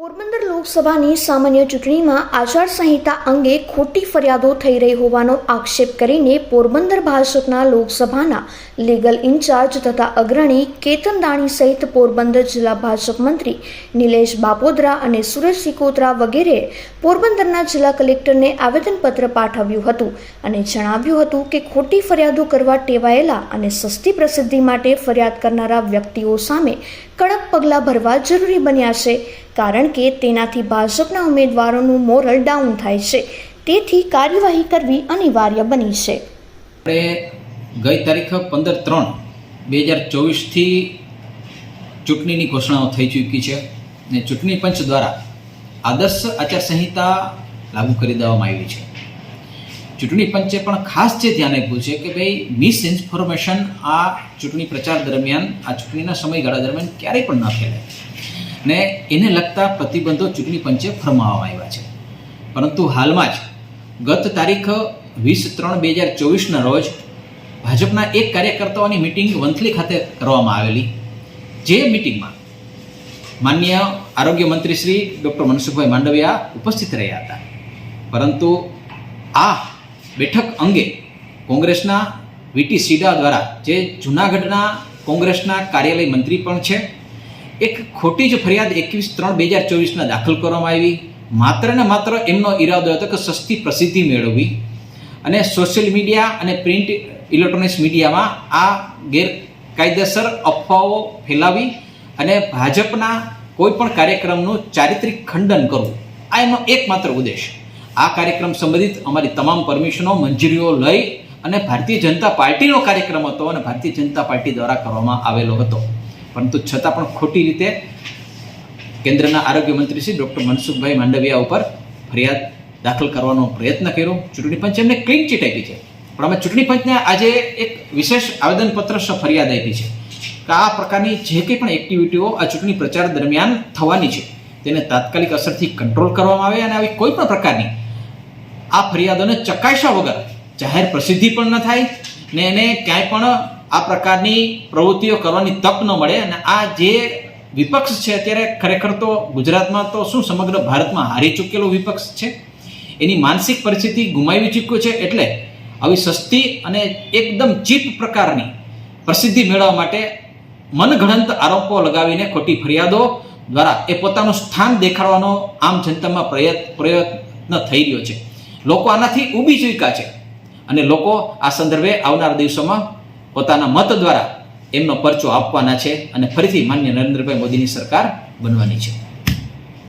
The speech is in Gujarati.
પોરબંદર લોકસભાની સામાન્ય ચૂંટણીમાં આચારસંહિતા અંગે ખોટી ફરિયાદો થઈ રહી હોવાનો આક્ષેપ કરીને પોરબંદર ભાજપના લોકસભાના લીગલ ઇન્ચાર્જ તથા અગ્રણી કેતન દાણી સહિત પોરબંદર જિલ્લા ભાજપ મંત્રી નિલેશ બાપોદરા અને સુરેશ સિકોત્રા વગેરેએ પોરબંદરના જિલ્લા કલેક્ટરને આવેદનપત્ર પાઠવ્યું હતું અને જણાવ્યું હતું કે ખોટી ફરિયાદો કરવા ટેવાયેલા અને સસ્તી પ્રસિદ્ધિ માટે ફરિયાદ કરનારા વ્યક્તિઓ સામે કડક પગલાં ભરવા જરૂરી બન્યા છે. કારણ કે તેનાથી ભાજપના ઉમેદવારોનું મોરલ ડાઉન થાય છે. તેથી કાર્યવાહી કરવી અનિવાર્ય બની છે. આપણે ગઈ તારીખ પંદર ત્રણ બે હજાર ચોવીસથી ચૂંટણીની ઘોષણાઓ થઈ ચૂકી છે ને ચૂંટણી પંચ દ્વારા આદર્શ આચારસંહિતા લાગુ કરી દેવામાં આવી છે. ચૂંટણી પંચે પણ ખાસ જે ધ્યાન આપ્યું છે કે ભાઈ મિસ ઇન્ફોર્મેશન આ ચૂંટણી પ્રચાર દરમિયાન, આ ચૂંટણીના સમયગાળા દરમિયાન ક્યારેય પણ ન ફેલાય. ને એને લગતા પ્રતિબંધો ચૂંટણી પંચે ફરમાવવામાં આવ્યા છે. પરંતુ હાલમાં જ ગત તારીખ વીસ ત્રણ બે હજાર ચોવીસના રોજ ભાજપના એક કાર્યકર્તાઓની મિટિંગ વંથલી ખાતે કરવામાં આવેલી. જે મિટિંગમાં માન્ય આરોગ્ય મંત્રી શ્રી ડૉક્ટર મનસુખભાઈ માંડવિયા ઉપસ્થિત રહ્યા હતા. પરંતુ આ બેઠક અંગે કોંગ્રેસના વીટી સીડા દ્વારા જે જૂનાગઢના કોંગ્રેસના કાર્યાલય મંત્રી પણ છે એક ખોટી જ ફરિયાદ એકવીસ ત્રણ બે હજાર ચોવીસના દાખલ કરવામાં આવી. માત્ર ને માત્ર એમનો ઈરાદો હતો કે સસ્તી પ્રસિદ્ધિ મેળવવી. અને સોશિયલ મીડિયા અને પ્રિન્ટ ઇલેક્ટ્રોનિક્સ મીડિયામાં આ ગેરકાયદેસર અફવાઓ ફેલાવી અને ભાજપના કોઈ પણ કાર્યક્રમનું ચારિત્રિક ખંડન કરવું. આ એમનો એકમાત્ર ઉદ્દેશ. આ કાર્યક્રમ સંબંધિત અમારી તમામ પરમિશનો, મંજૂરીઓ લઈ અને ભારતીય જનતા પાર્ટીનો કાર્યક્રમ હતો અને ભારતીય જનતા પાર્ટી દ્વારા કરવામાં આવેલો હતો. પરંતુ છતાં પણ ખોટી રીતે કેન્દ્રના આરોગ્ય મંત્રી શ્રી ડૉક્ટર મનસુખભાઈ માંડવિયા ઉપર ફરિયાદ દાખલ કરવાનો પ્રયત્ન કર્યો. ચૂંટણી પંચે એમને ક્લીન ચીટ આપી છે. પણ અમે ચૂંટણી પંચને આજે એક વિશેષ આવેદનપત્ર ફરિયાદ આપી છે કે આ પ્રકારની જે કંઈ પણ એક્ટિવિટીઓ આ ચૂંટણી પ્રચાર દરમિયાન થવાની છે, તેને તાત્કાલિક અસરથી કંટ્રોલ કરવામાં આવે અને આવી કોઈ પણ પ્રકારની આ ફરિયાદોને ચકાસ્યા વગર જાહેર પ્રસિદ્ધિ પણ ન થાય ને એને ક્યાંય પણ આ પ્રકારની પ્રવૃત્તિઓ કરવાની તક ન મળે અને આ જે વિપક્ષ છે અત્યારે ખરેખર તો ગુજરાતમાં તો શું સમગ્ર ભારતમાં હારી ચૂકેલો વિપક્ષ છે? એની માનસિક પરિસ્થિતિ ગુમાવી ચૂક્યો છે એટલે આવી સસ્તી અને એકદમ ચીપ પ્રકારની પ્રસિદ્ધિ મેળવવા માટે મનગણંત આરોપો લગાવીને ખોટી ફરિયાદો દ્વારા એ પોતાનું સ્થાન દેખાડવાનો આમ જનતામાં પ્રયત્ન પ્રયત્ન થઈ રહ્યો છે. લોકો આનાથી ઊભી ચૂક્યા છે અને લોકો આ સંદર્ભે આવનાર દિવસોમાં પોતાના મત દ્વારા એમનો પરચો આપવાના છે અને ફરીથી માન્ય નરેન્દ્રભાઈ મોદીની સરકાર બનવાની છે.